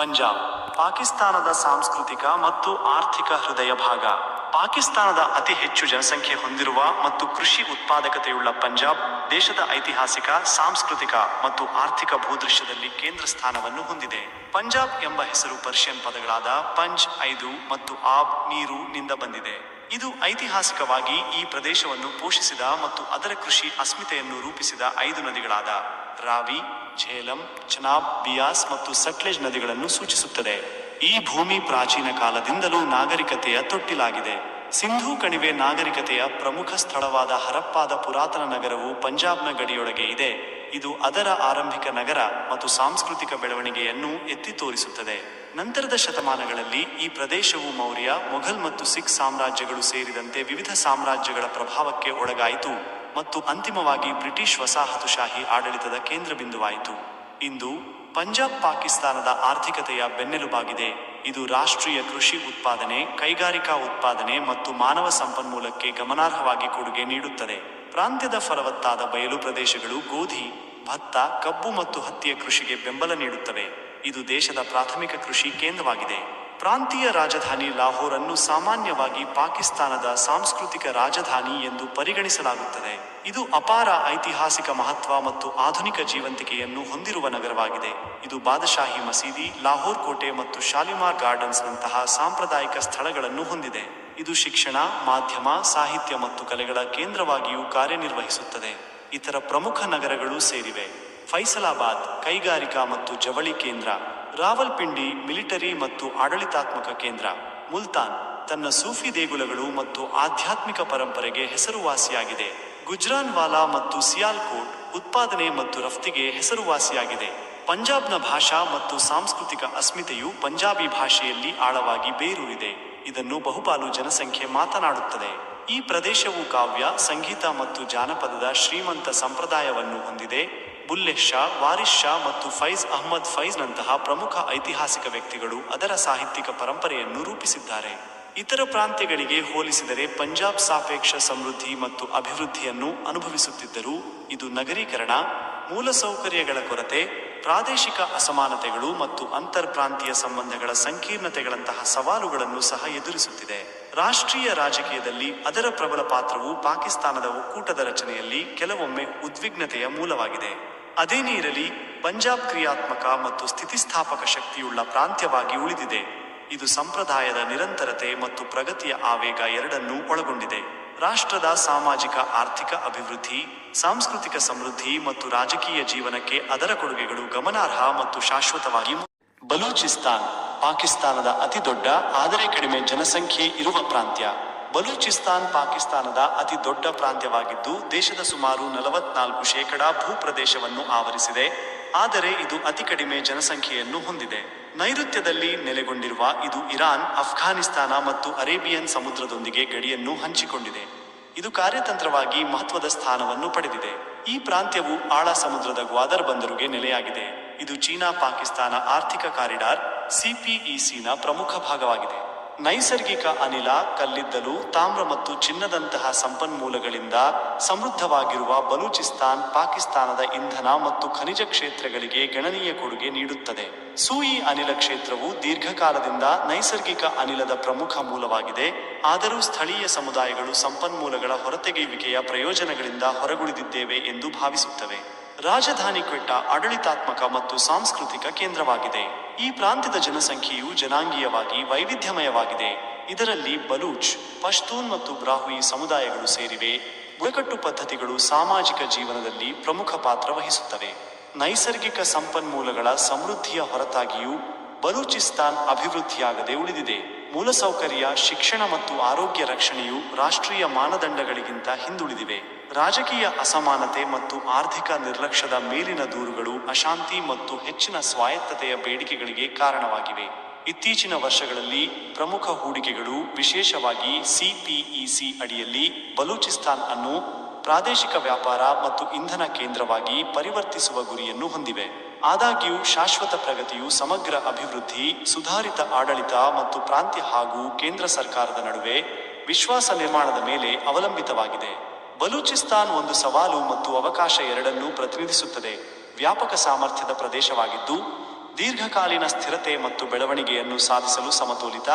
ಪಂಜಾಬ್, ಪಾಕಿಸ್ತಾನದ ಸಾಂಸ್ಕೃತಿಕ ಮತ್ತು ಆರ್ಥಿಕ ಹೃದಯ ಭಾಗ. ಪಾಕಿಸ್ತಾನದ ಅತಿ ಹೆಚ್ಚು ಜನಸಂಖ್ಯೆ ಹೊಂದಿರುವ ಮತ್ತು ಕೃಷಿ ಉತ್ಪಾದಕತೆಯುಳ್ಳ ಪಂಜಾಬ್, ದೇಶದ ಐತಿಹಾಸಿಕ, ಸಾಂಸ್ಕೃತಿಕ ಮತ್ತು ಆರ್ಥಿಕ ಭೂದೃಶ್ಯದಲ್ಲಿ ಕೇಂದ್ರ ಸ್ಥಾನವನ್ನು ಹೊಂದಿದೆ. ಪಂಜಾಬ್ ಎಂಬ ಹೆಸರು ಪರ್ಷಿಯನ್ ಪದಗಳಾದ ಪಂಜ್, ಐದು ಮತ್ತು ಆಬ್, ನೀರು ನಿಂದ ಬಂದಿದೆ. ಇದು ಐತಿಹಾಸಿಕವಾಗಿ ಈ ಪ್ರದೇಶವನ್ನು ಪೋಷಿಸಿದ ಮತ್ತು ಅದರ ಕೃಷಿ ಅಸ್ಮಿತೆಯನ್ನು ರೂಪಿಸಿದ ಐದು ನದಿಗಳಾದ ರಾವಿ, ಝೇಲಂ, ಚನಾಬ್, ಬಿಯಾಸ್ ಮತ್ತು ಸಟ್ಲೆಜ್ ನದಿಗಳನ್ನು ಸೂಚಿಸುತ್ತದೆ. ಈ ಭೂಮಿ ಪ್ರಾಚೀನ ಕಾಲದಿಂದಲೂ ನಾಗರಿಕತೆಯ ತೊಟ್ಟಿಲಾಗಿದೆ. ಸಿಂಧೂ ಕಣಿವೆ ನಾಗರಿಕತೆಯ ಪ್ರಮುಖ ಸ್ಥಳವಾದ ಹರಪ್ಪಾದ ಪುರಾತನ ನಗರವು ಪಂಜಾಬ್ನ ಗಡಿಯೊಳಗೆ ಇದೆ. ಇದು ಅದರ ಆರಂಭಿಕ ನಗರ ಮತ್ತು ಸಾಂಸ್ಕೃತಿಕ ಬೆಳವಣಿಗೆಯನ್ನು ಎತ್ತಿ ತೋರಿಸುತ್ತದೆ. ನಂತರದ ಶತಮಾನಗಳಲ್ಲಿ ಈ ಪ್ರದೇಶವು ಮೌರ್ಯ, ಮೊಘಲ್ ಮತ್ತು ಸಿಖ್ ಸಾಮ್ರಾಜ್ಯಗಳು ಸೇರಿದಂತೆ ವಿವಿಧ ಸಾಮ್ರಾಜ್ಯಗಳ ಪ್ರಭಾವಕ್ಕೆ ಒಳಗಾಯಿತು ಮತ್ತು ಅಂತಿಮವಾಗಿ ಬ್ರಿಟಿಷ್ ವಸಾಹತುಶಾಹಿ ಆಡಳಿತದ ಕೇಂದ್ರ ಬಿಂದುವಾಯಿತು ಇಂದು ಪಂಜಾಬ್ ಪಾಕಿಸ್ತಾನದ ಆರ್ಥಿಕತೆಯ ಬೆನ್ನೆಲುಬಾಗಿದೆ. ಇದು ರಾಷ್ಟ್ರೀಯ ಕೃಷಿ ಉತ್ಪಾದನೆ, ಕೈಗಾರಿಕಾ ಉತ್ಪಾದನೆ ಮತ್ತು ಮಾನವ ಸಂಪನ್ಮೂಲಕ್ಕೆ ಗಮನಾರ್ಹವಾಗಿ ಕೊಡುಗೆ ನೀಡುತ್ತದೆ. ಪ್ರಾಂತ್ಯದ ಫಲವತ್ತಾದ ಬಯಲು ಪ್ರದೇಶಗಳು ಗೋಧಿ, ಭತ್ತ, ಕಬ್ಬು ಮತ್ತು ಹತ್ತಿಯ ಕೃಷಿಗೆ ಬೆಂಬಲ ನೀಡುತ್ತವೆ. ಇದು ದೇಶದ ಪ್ರಾಥಮಿಕ ಕೃಷಿ ಕೇಂದ್ರವಾಗಿದೆ. ಪ್ರಾಂತೀಯ ರಾಜಧಾನಿ ಲಾಹೋರ್ ಅನ್ನು ಸಾಮಾನ್ಯವಾಗಿ ಪಾಕಿಸ್ತಾನದ ಸಾಂಸ್ಕೃತಿಕ ರಾಜಧಾನಿ ಎಂದು ಪರಿಗಣಿಸಲಾಗುತ್ತದೆ. ಇದು ಅಪಾರ ಐತಿಹಾಸಿಕ ಮಹತ್ವ ಮತ್ತು ಆಧುನಿಕ ಜೀವಂತಿಕೆಯನ್ನು ಹೊಂದಿರುವ ನಗರವಾಗಿದೆ. ಇದು ಬಾದಶಾಹಿ ಮಸೀದಿ, ಲಾಹೋರ್ ಕೋಟೆ ಮತ್ತು ಶಾಲಿಮಾರ್ ಗಾರ್ಡನ್ಸ್ನಂತಹ ಸಾಂಪ್ರದಾಯಿಕ ಸ್ಥಳಗಳನ್ನು ಹೊಂದಿದೆ. ಇದು ಶಿಕ್ಷಣ, ಮಾಧ್ಯಮ, ಸಾಹಿತ್ಯ ಮತ್ತು ಕಲೆಗಳ ಕೇಂದ್ರವಾಗಿಯೂ ಕಾರ್ಯನಿರ್ವಹಿಸುತ್ತದೆ. ಇತರ ಪ್ರಮುಖ ನಗರಗಳು ಸೇರಿವೆ. ಫೈಸಲಾಬಾದ್ ಕೈಗಾರಿಕಾ ಮತ್ತು ಜವಳಿ ಕೇಂದ್ರ, ರಾವಲ್ಪಿಂಡಿ ಮಿಲಿಟರಿ ಮತ್ತು ಆಡಳಿತಾತ್ಮಕ ಕೇಂದ್ರ, ಮುಲ್ತಾನ್ ತನ್ನ ಸೂಫಿ ದೇಗುಲಗಳು ಮತ್ತು ಆಧ್ಯಾತ್ಮಿಕ ಪರಂಪರೆಗೆ ಹೆಸರುವಾಸಿಯಾಗಿದೆ. ಗುಜ್ರಾನ್ವಾಲಾ ಮತ್ತು ಸಿಯಾಲ್ಕೋಟ್ ಉತ್ಪಾದನೆ ಮತ್ತು ರಫ್ತಿಗೆ ಹೆಸರುವಾಸಿಯಾಗಿದೆ. ಪಂಜಾಬ್ನ ಭಾಷಾ ಮತ್ತು ಸಾಂಸ್ಕೃತಿಕ ಅಸ್ಮಿತೆಯು ಪಂಜಾಬಿ ಭಾಷೆಯಲ್ಲಿ ಆಳವಾಗಿ ಬೇರೂರಿದೆ. ಇದನ್ನು ಬಹುಪಾಲು ಜನಸಂಖ್ಯೆ ಮಾತನಾಡುತ್ತದೆ. ಈ ಪ್ರದೇಶವು ಕಾವ್ಯ, ಸಂಗೀತ ಮತ್ತು ಜಾನಪದದ ಶ್ರೀಮಂತ ಸಂಪ್ರದಾಯವನ್ನು ಹೊಂದಿದೆ. ಬುಲ್ಲೆಹ್ ಶಾ, ವಾರಿಸ್ ಶಾ ಮತ್ತು ಫೈಜ್ ಅಹ್ಮದ್ ಫೈಜ್ ನಂತಹ ಪ್ರಮುಖ ಐತಿಹಾಸಿಕ ವ್ಯಕ್ತಿಗಳು ಅದರ ಸಾಹಿತ್ಯಿಕ ಪರಂಪರೆಯನ್ನು ರೂಪಿಸಿದ್ದಾರೆ. ಇತರ ಪ್ರಾಂತ್ಯಗಳಿಗೆ ಹೋಲಿಸಿದರೆ ಪಂಜಾಬ್ ಸಾಪೇಕ್ಷ ಸಮೃದ್ಧಿ ಮತ್ತು ಅಭಿವೃದ್ಧಿಯನ್ನು ಅನುಭವಿಸುತ್ತಿದ್ದರೂ ಇದು ನಗರೀಕರಣ, ಮೂಲಸೌಕರ್ಯಗಳ ಕೊರತೆ, ಪ್ರಾದೇಶಿಕ ಅಸಮಾನತೆಗಳು ಮತ್ತು ಅಂತರ್ಪ್ರಾಂತೀಯ ಸಂಬಂಧಗಳ ಸಂಕೀರ್ಣತೆಗಳಂತಹ ಸವಾಲುಗಳನ್ನು ಸಹ ಎದುರಿಸುತ್ತಿದೆ. ರಾಷ್ಟ್ರೀಯ ರಾಜಕೀಯದಲ್ಲಿ ಅದರ ಪ್ರಬಲ ಪಾತ್ರವು ಪಾಕಿಸ್ತಾನದ ಒಕ್ಕೂಟದ ರಚನೆಯಲ್ಲಿ ಕೆಲವೊಮ್ಮೆ ಉದ್ವಿಗ್ನತೆಯ ಮೂಲವಾಗಿದೆ. ಅದೇನೇ ಇರಲಿ ಪಂಜಾಬ್ ಕ್ರಿಯಾತ್ಮಕ ಮತ್ತು ಸ್ಥಿತಿಸ್ಥಾಪಕ ಶಕ್ತಿಯುಳ್ಳ ಪ್ರಾಂತ್ಯವಾಗಿ ಉಳಿದಿದೆ. ಇದು ಸಂಪ್ರದಾಯದ ನಿರಂತರತೆ ಮತ್ತು ಪ್ರಗತಿಯ ಆವೇಗ ಎರಡನ್ನೂ ಒಳಗೊಂಡಿದೆ. ರಾಷ್ಟ್ರದ ಸಾಮಾಜಿಕ, ಆರ್ಥಿಕ ಅಭಿವೃದ್ಧಿ, ಸಾಂಸ್ಕೃತಿಕ ಸಮೃದ್ಧಿ ಮತ್ತು ರಾಜಕೀಯ ಜೀವನಕ್ಕೆ ಅದರ ಕೊಡುಗೆಗಳು ಗಮನಾರ್ಹ ಮತ್ತು ಶಾಶ್ವತವಾಗಿ ಬಲೂಚಿಸ್ತಾನ್, ಪಾಕಿಸ್ತಾನದ ಅತಿದೊಡ್ಡ, ಆದರೆ ಕಡಿಮೆ ಜನಸಂಖ್ಯೆ ಇರುವ ಪ್ರಾಂತ್ಯ. ಬಲೂಚಿಸ್ತಾನ್ ಪಾಕಿಸ್ತಾನದ ಅತಿ ದೊಡ್ಡ ಪ್ರಾಂತ್ಯವಾಗಿದ್ದು ದೇಶದ ಸುಮಾರು ನಲವತ್ನಾಲ್ಕು ಶೇಕಡಾ ಭೂಪ್ರದೇಶವನ್ನು ಆವರಿಸಿದೆ. ಆದರೆ ಇದು ಅತಿ ಕಡಿಮೆ ಜನಸಂಖ್ಯೆಯನ್ನು ಹೊಂದಿದೆ. ನೈಋತ್ಯದಲ್ಲಿ ನೆಲೆಗೊಂಡಿರುವ ಇದು ಇರಾನ್ ಅಫ್ಘಾನಿಸ್ತಾನ ಮತ್ತು ಅರೇಬಿಯನ್ ಸಮುದ್ರದೊಂದಿಗೆ ಗಡಿಯನ್ನು ಹಂಚಿಕೊಂಡಿದೆ. ಇದು ಕಾರ್ಯತಂತ್ರವಾಗಿ ಮಹತ್ವದ ಸ್ಥಾನವನ್ನು ಪಡೆದಿದೆ. ಈ ಪ್ರಾಂತ್ಯವು ಆಳ ಸಮುದ್ರದ ಗ್ವಾದರ್ ಬಂದರುಗೆ ನೆಲೆಯಾಗಿದೆ. ಇದು ಚೀನಾ ಪಾಕಿಸ್ತಾನ ಆರ್ಥಿಕ ಕಾರಿಡಾರ್ ಸಿಪಿಇಸಿನ ಪ್ರಮುಖ ಭಾಗವಾಗಿದೆ. ನೈಸರ್ಗಿಕ ಅನಿಲ, ಕಲ್ಲಿದ್ದಲು, ತಾಮ್ರ ಮತ್ತು ಚಿನ್ನದಂತಹ ಸಂಪನ್ಮೂಲಗಳಿಂದ ಸಮೃದ್ಧವಾಗಿರುವ ಬಲೂಚಿಸ್ತಾನ್, ಪಾಕಿಸ್ತಾನದ ಇಂಧನ ಮತ್ತು ಖನಿಜ ಕ್ಷೇತ್ರಗಳಿಗೆ ಗಣನೀಯ ಕೊಡುಗೆ ನೀಡುತ್ತದೆ. ಸೂಯಿ ಅನಿಲ ಕ್ಷೇತ್ರವು ದೀರ್ಘಕಾಲದಿಂದ ನೈಸರ್ಗಿಕ ಅನಿಲದ ಪ್ರಮುಖ ಮೂಲವಾಗಿದೆ. ಆದರೂ ಸ್ಥಳೀಯ ಸಮುದಾಯಗಳು ಸಂಪನ್ಮೂಲಗಳ ಹೊರತೆಗೆಯುವಿಕೆಯ ಪ್ರಯೋಜನಗಳಿಂದ ಹೊರಗುಳಿದಿದ್ದೇವೆ ಎಂದು ಭಾವಿಸುತ್ತವೆ. ರಾಜಧಾನಿ ಕ್ವೆಟ್ಟ ಆಡಳಿತಾತ್ಮಕ ಮತ್ತು ಸಾಂಸ್ಕೃತಿಕ ಕೇಂದ್ರವಾಗಿದೆ. ಈ ಪ್ರಾಂತ್ಯದ ಜನಸಂಖ್ಯೆಯು ಜನಾಂಗೀಯವಾಗಿ ವೈವಿಧ್ಯಮಯವಾಗಿದೆ. ಇದರಲ್ಲಿ ಬಲೂಚ್, ಪಶ್ತೂನ್ ಮತ್ತು ಬ್ರಾಹುಯಿ ಸಮುದಾಯಗಳು ಸೇರಿವೆ. ಬುಡಕಟ್ಟು ಪದ್ಧತಿಗಳು ಸಾಮಾಜಿಕ ಜೀವನದಲ್ಲಿ ಪ್ರಮುಖ ಪಾತ್ರ ವಹಿಸುತ್ತವೆ. ನೈಸರ್ಗಿಕ ಸಂಪನ್ಮೂಲಗಳ ಸಮೃದ್ಧಿಯ ಹೊರತಾಗಿಯೂ ಬಲೂಚಿಸ್ತಾನ್ ಅಭಿವೃದ್ಧಿಯಾಗದೆ ಉಳಿದಿದೆ. ಮೂಲಸೌಕರ್ಯ, ಶಿಕ್ಷಣ ಮತ್ತು ಆರೋಗ್ಯ ರಕ್ಷಣೆಯು ರಾಷ್ಟ್ರೀಯ ಮಾನದಂಡಗಳಿಗಿಂತ ಹಿಂದುಳಿದಿವೆ. ರಾಜಕೀಯ ಅಸಮಾನತೆ ಮತ್ತು ಆರ್ಥಿಕ ನಿರ್ಲಕ್ಷ್ಯದ ಮೇಲಿನ ದೂರುಗಳು ಅಶಾಂತಿ ಮತ್ತು ಹೆಚ್ಚಿನ ಸ್ವಾಯತ್ತತೆಯ ಬೇಡಿಕೆಗಳಿಗೆ ಕಾರಣವಾಗಿವೆ. ಇತ್ತೀಚಿನ ವರ್ಷಗಳಲ್ಲಿ ಪ್ರಮುಖ ಹೂಡಿಕೆಗಳು, ವಿಶೇಷವಾಗಿ ಸಿಪಿಇಸಿ ಅಡಿಯಲ್ಲಿ ಬಲೂಚಿಸ್ತಾನ್ ಅನ್ನು ಪ್ರಾದೇಶಿಕ ವ್ಯಾಪಾರ ಮತ್ತು ಇಂಧನ ಕೇಂದ್ರವಾಗಿ ಪರಿವರ್ತಿಸುವ ಗುರಿಯನ್ನು ಹೊಂದಿವೆ. ಆದಾಗ್ಯೂ ಶಾಶ್ವತ ಪ್ರಗತಿಯು ಸಮಗ್ರ ಅಭಿವೃದ್ಧಿ, ಸುಧಾರಿತ ಆಡಳಿತ ಮತ್ತು ಪ್ರಾಂತ್ಯ ಹಾಗೂ ಕೇಂದ್ರ ಸರ್ಕಾರದ ನಡುವೆ ವಿಶ್ವಾಸ ನಿರ್ಮಾಣದ ಮೇಲೆ ಅವಲಂಬಿತವಾಗಿದೆ. ಬಲೂಚಿಸ್ತಾನ್ ಒಂದು ಸವಾಲು ಮತ್ತು ಅವಕಾಶ ಎರಡನ್ನೂ ಪ್ರತಿನಿಧಿಸುತ್ತದೆ. ವ್ಯಾಪಕ ಸಾಮರ್ಥ್ಯದ ಪ್ರದೇಶವಾಗಿದ್ದು, ದೀರ್ಘಕಾಲೀನ ಸ್ಥಿರತೆ ಮತ್ತು ಬೆಳವಣಿಗೆಯನ್ನು ಸಾಧಿಸಲು ಸಮತೋಲಿತ,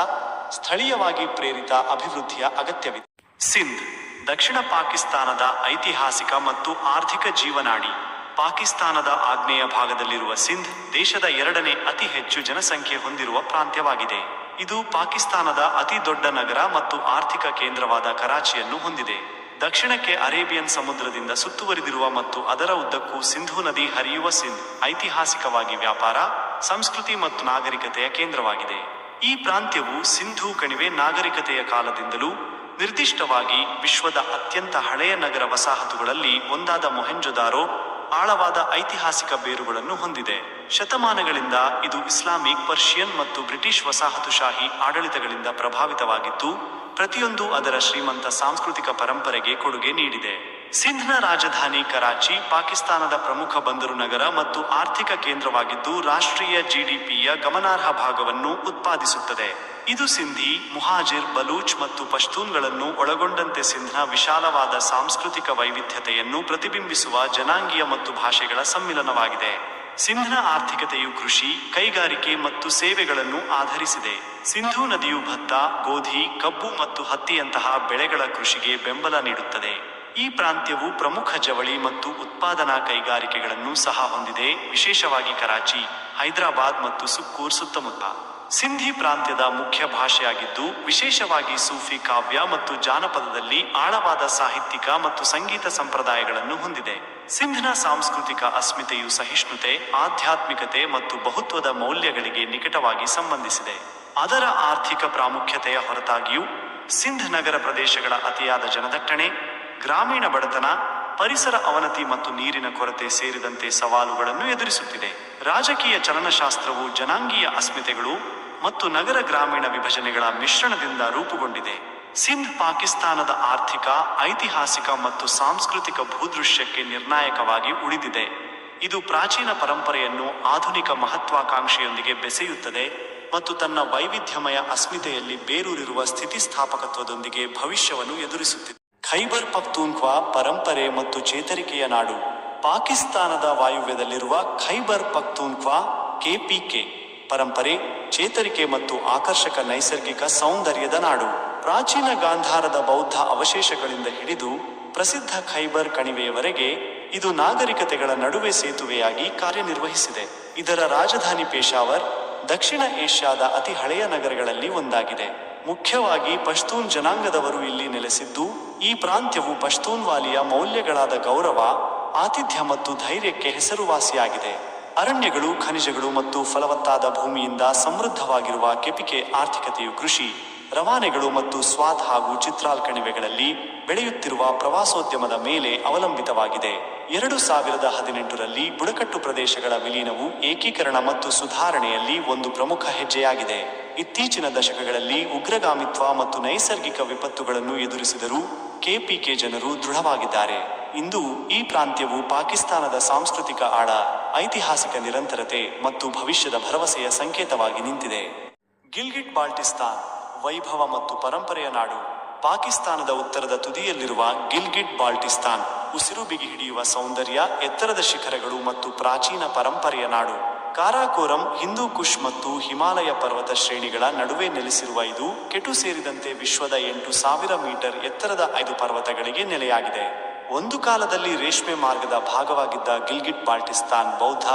ಸ್ಥಳೀಯವಾಗಿ ಪ್ರೇರಿತ ಅಭಿವೃದ್ಧಿಯ ಅಗತ್ಯವಿದೆ. ಸಿಂಧ್, ದಕ್ಷಿಣ ಪಾಕಿಸ್ತಾನದ ಐತಿಹಾಸಿಕ ಮತ್ತು ಆರ್ಥಿಕ ಜೀವನಾಡಿ. ಪಾಕಿಸ್ತಾನದ ಆಗ್ನೇಯ ಭಾಗದಲ್ಲಿರುವ ಸಿಂಧ್ ದೇಶದ ಎರಡನೇ ಅತಿ ಹೆಚ್ಚು ಜನಸಂಖ್ಯೆ ಹೊಂದಿರುವ ಪ್ರಾಂತ್ಯವಾಗಿದೆ. ಇದು ಪಾಕಿಸ್ತಾನದ ಅತಿ ದೊಡ್ಡ ನಗರ ಮತ್ತು ಆರ್ಥಿಕ ಕೇಂದ್ರವಾದ ಕರಾಚಿಯನ್ನು ಹೊಂದಿದೆ. ದಕ್ಷಿಣಕ್ಕೆ ಅರೇಬಿಯನ್ ಸಮುದ್ರದಿಂದ ಸುತ್ತುವರಿದಿರುವ ಮತ್ತು ಅದರ ಉದ್ದಕ್ಕೂ ಸಿಂಧೂ ನದಿ ಹರಿಯುವ ಸಿಂಧ್ ಐತಿಹಾಸಿಕವಾಗಿ ವ್ಯಾಪಾರ, ಸಂಸ್ಕೃತಿ ಮತ್ತು ನಾಗರಿಕತೆಯ ಕೇಂದ್ರವಾಗಿದೆ. ಈ ಪ್ರಾಂತ್ಯವು ಸಿಂಧೂ ಕಣಿವೆ ನಾಗರಿಕತೆಯ ಕಾಲದಿಂದಲೂ ನಿರ್ದಿಷ್ಟವಾಗಿ ವಿಶ್ವದ ಅತ್ಯಂತ ಹಳೆಯ ನಗರ ವಸಾಹತುಗಳಲ್ಲಿ ಒಂದಾದ ಮೊಹೆಂಜೊದಾರೋ ಆಳವಾದ ಐತಿಹಾಸಿಕ ಬೇರುಗಳನ್ನು ಹೊಂದಿದೆ. ಶತಮಾನಗಳಿಂದ ಇದು ಇಸ್ಲಾಮಿಕ್, ಪರ್ಷಿಯನ್ ಮತ್ತು ಬ್ರಿಟಿಷ್ ವಸಾಹತುಶಾಹಿ ಆಡಳಿತಗಳಿಂದ ಪ್ರಭಾವಿತವಾಗಿದ್ದು, ಪ್ರತಿಯೊಂದು ಅದರ ಶ್ರೀಮಂತ ಸಾಂಸ್ಕೃತಿಕ ಪರಂಪರೆಗೆ ಕೊಡುಗೆ ನೀಡಿದೆ. ಸಿಂಧ್ನ ರಾಜಧಾನಿ ಕರಾಚಿ, ಪಾಕಿಸ್ತಾನದ ಪ್ರಮುಖ ಬಂದರು ನಗರ ಮತ್ತು ಆರ್ಥಿಕ ಕೇಂದ್ರವಾಗಿದ್ದು, ರಾಷ್ಟ್ರೀಯ ಜಿಡಿಪಿಯ ಗಮನಾರ್ಹ ಭಾಗವನ್ನು ಉತ್ಪಾದಿಸುತ್ತದೆ. ಇದು ಸಿಂಧಿ, ಮುಹಾಜಿರ್, ಬಲೂಚ್ ಮತ್ತು ಪಶ್ತೂನ್ಗಳನ್ನು ಒಳಗೊಂಡಂತೆ ಸಿಂಧ್ನ ವಿಶಾಲವಾದ ಸಾಂಸ್ಕೃತಿಕ ವೈವಿಧ್ಯತೆಯನ್ನು ಪ್ರತಿಬಿಂಬಿಸುವ ಜನಾಂಗೀಯ ಮತ್ತು ಭಾಷೆಗಳ ಸಮ್ಮಿಲನವಾಗಿದೆ. ಸಿಂಧ್ನ ಆರ್ಥಿಕತೆಯು ಕೃಷಿ, ಕೈಗಾರಿಕೆ ಮತ್ತು ಸೇವೆಗಳನ್ನು ಆಧರಿಸಿದೆ. ಸಿಂಧೂ ನದಿಯು ಭತ್ತ, ಗೋಧಿ, ಕಬ್ಬು ಮತ್ತು ಹತ್ತಿಯಂತಹ ಬೆಳೆಗಳ ಕೃಷಿಗೆ ಬೆಂಬಲ ನೀಡುತ್ತದೆ. ಈ ಪ್ರಾಂತ್ಯವು ಪ್ರಮುಖ ಜವಳಿ ಮತ್ತು ಉತ್ಪಾದನಾ ಕೈಗಾರಿಕೆಗಳನ್ನು ಸಹ ಹೊಂದಿದೆ, ವಿಶೇಷವಾಗಿ ಕರಾಚಿ, ಹೈದರಾಬಾದ್ ಮತ್ತು ಸುಕ್ಕೂರ್ ಸುತ್ತಮುತ್ತ. ಸಿಂಧಿ ಪ್ರಾಂತ್ಯದ ಮುಖ್ಯ ಭಾಷೆಯಾಗಿದ್ದು, ವಿಶೇಷವಾಗಿ ಸೂಫಿ ಕಾವ್ಯ ಮತ್ತು ಜಾನಪದದಲ್ಲಿ ಆಳವಾದ ಸಾಹಿತ್ಯಿಕ ಮತ್ತು ಸಂಗೀತ ಸಂಪ್ರದಾಯಗಳನ್ನು ಹೊಂದಿದೆ. ಸಿಂಧ್ನ ಸಾಂಸ್ಕೃತಿಕ ಅಸ್ಮಿತೆಯು ಸಹಿಷ್ಣುತೆ, ಆಧ್ಯಾತ್ಮಿಕತೆ ಮತ್ತು ಬಹುತ್ವದ ಮೌಲ್ಯಗಳಿಗೆ ನಿಕಟವಾಗಿ ಸಂಬಂಧಿಸಿದೆ. ಅದರ ಆರ್ಥಿಕ ಪ್ರಾಮುಖ್ಯತೆಯ ಹೊರತಾಗಿಯೂ, ಸಿಂಧ್ ನಗರ ಪ್ರದೇಶಗಳ ಅತಿಯಾದ ಜನದಟ್ಟಣೆ, ಗ್ರಾಮೀಣ ಬಡತನ, ಪರಿಸರ ಅವನತಿ ಮತ್ತು ನೀರಿನ ಕೊರತೆ ಸೇರಿದಂತೆ ಸವಾಲುಗಳನ್ನು ಎದುರಿಸುತ್ತಿದೆ. ರಾಜಕೀಯ ಚಲನಶಾಸ್ತ್ರವು ಜನಾಂಗೀಯ ಅಸ್ಮಿತೆಗಳು ಮತ್ತು ನಗರ ಗ್ರಾಮೀಣ ವಿಭಜನೆಗಳ ಮಿಶ್ರಣದಿಂದ ರೂಪುಗೊಂಡಿದೆ. ಸಿಂಧ್ ಪಾಕಿಸ್ತಾನದ ಆರ್ಥಿಕ, ಐತಿಹಾಸಿಕ ಮತ್ತು ಸಾಂಸ್ಕೃತಿಕ ಭೂದೃಶ್ಯಕ್ಕೆ ನಿರ್ಣಾಯಕವಾಗಿ ಉಳಿದಿದೆ. ಇದು ಪ್ರಾಚೀನ ಪರಂಪರೆಯನ್ನು ಆಧುನಿಕ ಮಹತ್ವಾಕಾಂಕ್ಷೆಯೊಂದಿಗೆ ಬೆಸೆಯುತ್ತದೆ ಮತ್ತು ತನ್ನ ವೈವಿಧ್ಯಮಯ ಅಸ್ಮಿತೆಯಲ್ಲಿ ಬೇರೂರಿರುವ ಸ್ಥಿತಿಸ್ಥಾಪಕತ್ವದೊಂದಿಗೆ ಭವಿಷ್ಯವನ್ನು ಎದುರಿಸುತ್ತಿದೆ. ಖೈಬರ್ ಪಖ್ತೂನ್ಖ್ವಾ ಪರಂಪರೆ ಮತ್ತು ಚೇತರಿಕೆಯ ನಾಡು. ಪಾಕಿಸ್ತಾನದ ವಾಯುವ್ಯದಲ್ಲಿರುವ ಖೈಬರ್ ಪಖ್ತೂನ್ಖ್ವಾ ಕೆಪಿಕೆ ಪರಂಪರೆ, ಚೇತರಿಕೆ ಮತ್ತು ಆಕರ್ಷಕ ನೈಸರ್ಗಿಕ ಸೌಂದರ್ಯದ ನಾಡು. ಪ್ರಾಚೀನ ಗಾಂಧಾರದ ಬೌದ್ಧ ಅವಶೇಷಗಳಿಂದ ಹಿಡಿದು ಪ್ರಸಿದ್ಧ ಖೈಬರ್ ಕಣಿವೆಯವರೆಗೆ ಇದು ನಾಗರಿಕತೆಗಳ ನಡುವೆ ಸೇತುವೆಯಾಗಿ ಕಾರ್ಯನಿರ್ವಹಿಸಿದೆ. ಇದರ ರಾಜಧಾನಿ ಪೇಶಾವರ್ ದಕ್ಷಿಣ ಏಷ್ಯಾದ ಅತಿ ಹಳೆಯ ನಗರಗಳಲ್ಲಿ ಒಂದಾಗಿದೆ. ಮುಖ್ಯವಾಗಿ ಪಶ್ತೂನ್ ಜನಾಂಗದವರು ಇಲ್ಲಿ ನೆಲೆಸಿದ್ದು, ಈ ಪ್ರಾಂತ್ಯವು ಪಶ್ತೂನ್ ವಾಲಿಯ ಮೌಲ್ಯಗಳಾದ ಗೌರವ, ಆತಿಥ್ಯ ಮತ್ತು ಧೈರ್ಯಕ್ಕೆ ಹೆಸರುವಾಸಿಯಾಗಿದೆ. ಅರಣ್ಯಗಳು ಖನಿಜಗಳು ಮತ್ತು ಫಲವತ್ತಾದ ಭೂಮಿಯಿಂದ ಸಮೃದ್ಧವಾಗಿರುವ ಕೆಪಿಕೆ ಆರ್ಥಿಕತೆಯು ಕೃಷಿ. ರವಾನೆಗಳು ಮತ್ತು ಸ್ವಾತ್ ಹಾಗೂ ಚಿತ್ರಾಲ್ ಕಣಿವೆಗಳಲ್ಲಿ ಬೆಳೆಯುತ್ತಿರುವ ಪ್ರವಾಸೋದ್ಯಮದ ಮೇಲೆ ಅವಲಂಬಿತವಾಗಿದೆ. ಎರಡು ಸಾವಿರದ ಹದಿನೆಂಟರಲ್ಲಿ ಬುಡಕಟ್ಟು ಪ್ರದೇಶಗಳ ವಿಲೀನವು ಏಕೀಕರಣ ಮತ್ತು ಸುಧಾರಣೆಯಲ್ಲಿ ಒಂದು ಪ್ರಮುಖ ಹೆಜ್ಜೆಯಾಗಿದೆ. ಇತ್ತೀಚಿನ ದಶಕಗಳಲ್ಲಿ ಉಗ್ರಗಾಮಿತ್ವ ಮತ್ತು ನೈಸರ್ಗಿಕ ವಿಪತ್ತುಗಳನ್ನು ಎದುರಿಸಿದರೂ ಕೆಪಿಕೆ ಜನರು ದೃಢವಾಗಿದ್ದಾರೆ. ಇಂದು ಈ ಪ್ರಾಂತ್ಯವು ಪಾಕಿಸ್ತಾನದ ಸಾಂಸ್ಕೃತಿಕ ಆಳ, ಐತಿಹಾಸಿಕ ನಿರಂತರತೆ ಮತ್ತು ಭವಿಷ್ಯದ ಭರವಸೆಯ ಸಂಕೇತವಾಗಿ ನಿಂತಿದೆ. ಗಿಲ್ಗಿಟ್ ಬಾಲ್ಟಿಸ್ತಾನ್ ವೈಭವ ಮತ್ತು ಪರಂಪರೆಯ ನಾಡು. ಪಾಕಿಸ್ತಾನದ ಉತ್ತರದ ತುದಿಯಲ್ಲಿರುವ ಗಿಲ್ಗಿಟ್ ಬಾಲ್ಟಿಸ್ತಾನ್, ಉಸಿರು ಬಿಗಿ ಹಿಡಿಯುವ ಸೌಂದರ್ಯ, ಎತ್ತರದ ಶಿಖರಗಳು ಮತ್ತು ಪ್ರಾಚೀನ ಪರಂಪರೆಯ ನಾಡು. ಕಾರಾಕೋರಂ, ಹಿಂದೂ ಕುಶ್ ಮತ್ತು ಹಿಮಾಲಯ ಪರ್ವತ ಶ್ರೇಣಿಗಳ ನಡುವೆ ನೆಲೆಸಿರುವ ಇದು ಕೆಟು ಸೇರಿದಂತೆ ವಿಶ್ವದ ಎಂಟು ಸಾವಿರ ಮೀಟರ್ ಎತ್ತರದ ಐದು ಪರ್ವತಗಳಿಗೆ ನೆಲೆಯಾಗಿದೆ. ಒಂದು ಕಾಲದಲ್ಲಿ ರೇಷ್ಮೆ ಮಾರ್ಗದ ಭಾಗವಾಗಿದ್ದ ಗಿಲ್ಗಿಟ್ ಬಾಲ್ಟಿಸ್ತಾನ್ ಬೌದ್ಧ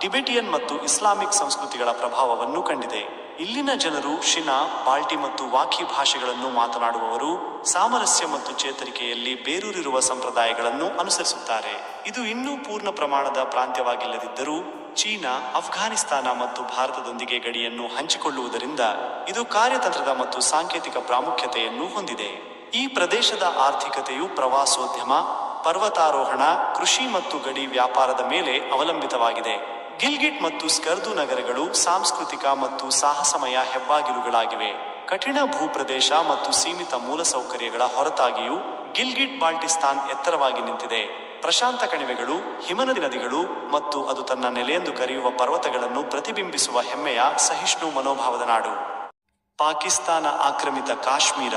ಟಿಬೆಟಿಯನ್ ಮತ್ತು ಇಸ್ಲಾಮಿಕ್ ಸಂಸ್ಕೃತಿಗಳ ಪ್ರಭಾವವನ್ನು ಕಂಡಿದೆ. ಇಲ್ಲಿನ ಜನರು ಶಿನಾ, ಬಾಲ್ಟಿ ಮತ್ತು ವಾಕಿ ಭಾಷೆಗಳನ್ನು ಮಾತನಾಡುವವರು ಸಾಮರಸ್ಯ ಮತ್ತು ಚೇತರಿಕೆಯಲ್ಲಿ ಬೇರೂರಿರುವ ಸಂಪ್ರದಾಯಗಳನ್ನು ಅನುಸರಿಸುತ್ತಾರೆ. ಇದು ಇನ್ನೂ ಪೂರ್ಣ ಪ್ರಮಾಣದ ಪ್ರಾಂತ್ಯವಾಗಿಲ್ಲದಿದ್ದರೂ ಚೀನಾ ಅಫ್ಘಾನಿಸ್ತಾನ ಮತ್ತು ಭಾರತದೊಂದಿಗೆ ಗಡಿಯನ್ನು ಹಂಚಿಕೊಳ್ಳುವುದರಿಂದ ಇದು ಕಾರ್ಯತಂತ್ರದ ಮತ್ತು ಸಾಂಕೇತಿಕ ಪ್ರಾಮುಖ್ಯತೆಯನ್ನು ಹೊಂದಿದೆ. ಈ ಪ್ರದೇಶದ ಆರ್ಥಿಕತೆಯು ಪ್ರವಾಸೋದ್ಯಮ, ಪರ್ವತಾರೋಹಣ, ಕೃಷಿ ಮತ್ತು ಗಡಿ ವ್ಯಾಪಾರದ ಮೇಲೆ ಅವಲಂಬಿತವಾಗಿದೆ. ಗಿಲ್ಗಿಟ್ ಮತ್ತು ಸ್ಕರ್ದು ನಗರಗಳು ಸಾಂಸ್ಕೃತಿಕ ಮತ್ತು ಸಾಹಸಮಯ ಹೆಬ್ಬಾಗಿಲುಗಳಾಗಿವೆ. ಕಠಿಣ ಭೂಪ್ರದೇಶ ಮತ್ತು ಸೀಮಿತ ಮೂಲಸೌಕರ್ಯಗಳ ಹೊರತಾಗಿಯೂ ಗಿಲ್ಗಿಟ್ ಬಾಲ್ಟಿಸ್ತಾನ್ ಎತ್ತರವಾಗಿ ನಿಂತಿದೆ. ಪ್ರಶಾಂತ ಕಣಿವೆಗಳು, ಹಿಮನದಿ ನದಿಗಳು ಮತ್ತು ಅದು ತನ್ನ ನೆಲೆಯೆಂದು ಕರೆಯುವ ಪರ್ವತಗಳನ್ನು ಪ್ರತಿಬಿಂಬಿಸುವ ಹೆಮ್ಮೆಯ ಸಹಿಷ್ಣು ಮನೋಭಾವದ ನಾಡು. ಪಾಕಿಸ್ತಾನ ಆಕ್ರಮಿತ ಕಾಶ್ಮೀರ,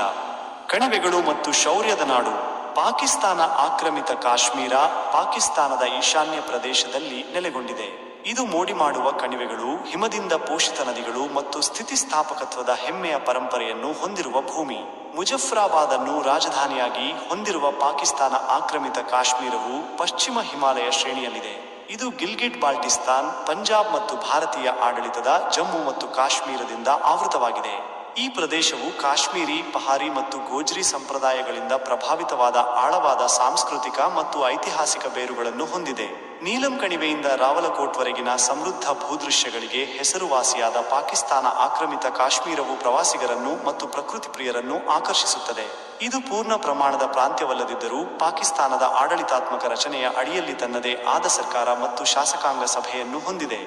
ಕಣಿವೆಗಳು ಮತ್ತು ಶೌರ್ಯದ ನಾಡು. ಪಾಕಿಸ್ತಾನ ಆಕ್ರಮಿತ ಕಾಶ್ಮೀರ ಪಾಕಿಸ್ತಾನದ ಈಶಾನ್ಯ ಪ್ರದೇಶದಲ್ಲಿ ನೆಲೆಗೊಂಡಿದೆ. ಇದು ಮೋಡಿ ಮಾಡುವ ಕಣಿವೆಗಳು, ಹಿಮದಿಂದ ಪೋಷಿತ ನದಿಗಳು ಮತ್ತು ಸ್ಥಿತಿಸ್ಥಾಪಕತ್ವದ ಹೆಮ್ಮೆಯ ಪರಂಪರೆಯನ್ನು ಹೊಂದಿರುವ ಭೂಮಿ. ಮುಜಫ್ರಾಬಾದ್ ಅನ್ನು ರಾಜಧಾನಿಯಾಗಿ ಹೊಂದಿರುವ ಪಾಕಿಸ್ತಾನ ಆಕ್ರಮಿತ ಕಾಶ್ಮೀರವು ಪಶ್ಚಿಮ ಹಿಮಾಲಯ ಶ್ರೇಣಿಯಲ್ಲಿದೆ. ಇದು ಗಿಲ್ಗಿಟ್ ಬಾಲ್ಟಿಸ್ತಾನ್, ಪಂಜಾಬ್ ಮತ್ತು ಭಾರತೀಯ ಆಡಳಿತದ ಜಮ್ಮು ಮತ್ತು ಕಾಶ್ಮೀರದಿಂದ ಆವೃತವಾಗಿದೆ. ಈ ಪ್ರದೇಶವು ಕಾಶ್ಮೀರಿ, ಪಹಾರಿ ಮತ್ತು ಗೋಜ್ರಿ ಸಂಪ್ರದಾಯಗಳಿಂದ ಪ್ರಭಾವಿತವಾದ ಆಳವಾದ ಸಾಂಸ್ಕೃತಿಕ ಮತ್ತು ಐತಿಹಾಸಿಕ ಬೇರುಗಳನ್ನು ಹೊಂದಿದೆ. ನೀಲಂ ಕಣಿವೆಯಿಂದ ರಾವಲಕೋಟ್ವರೆಗಿನ ಸಮೃದ್ಧ ಭೂದೃಶ್ಯಗಳಿಗೆ ಹೆಸರುವಾಸಿಯಾದ ಪಾಕಿಸ್ತಾನ ಆಕ್ರಮಿತ ಕಾಶ್ಮೀರವು ಪ್ರವಾಸಿಗರನ್ನು ಮತ್ತು ಪ್ರಕೃತಿ ಪ್ರಿಯರನ್ನು ಆಕರ್ಷಿಸುತ್ತದೆ. ಇದು ಪೂರ್ಣ ಪ್ರಮಾಣದ ಪ್ರಾಂತ್ಯವಲ್ಲದಿದ್ದರೂ ಪಾಕಿಸ್ತಾನದ ಆಡಳಿತಾತ್ಮಕ ರಚನೆಯ ಅಡಿಯಲ್ಲಿ ತನ್ನದೇ ಆದ ಸರ್ಕಾರ ಮತ್ತು ಶಾಸಕಾಂಗ ಸಭೆಯನ್ನು ಹೊಂದಿದೆ.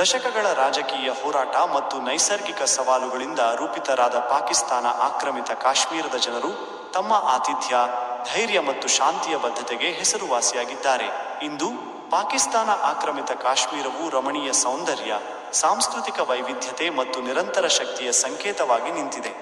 ದಶಕಗಳ ರಾಜಕೀಯ ಹೋರಾಟ ಮತ್ತು ನೈಸರ್ಗಿಕ ಸವಾಲುಗಳಿಂದ ರೂಪಿತರಾದ ಪಾಕಿಸ್ತಾನ ಆಕ್ರಮಿತ ಕಾಶ್ಮೀರದ ಜನರು ತಮ್ಮ ಆತಿಥ್ಯ, ಧೈರ್ಯ ಮತ್ತು ಶಾಂತಿಯ ಬದ್ಧತೆಗೆ ಹೆಸರುವಾಸಿಯಾಗಿದ್ದಾರೆ. ಇಂದು ಪಾಕಿಸ್ತಾನ ಆಕ್ರಮಿತ ಕಾಶ್ಮೀರವು ರಮಣೀಯ ಸೌಂದರ್ಯ ಸಾಂಸ್ಕೃತಿಕ ವೈವಿಧ್ಯತೆ ಮತ್ತು ನಿರಂತರ ಶಕ್ತಿಯ ಸಂಕೇತವಾಗಿ ನಿಂತಿದೆ.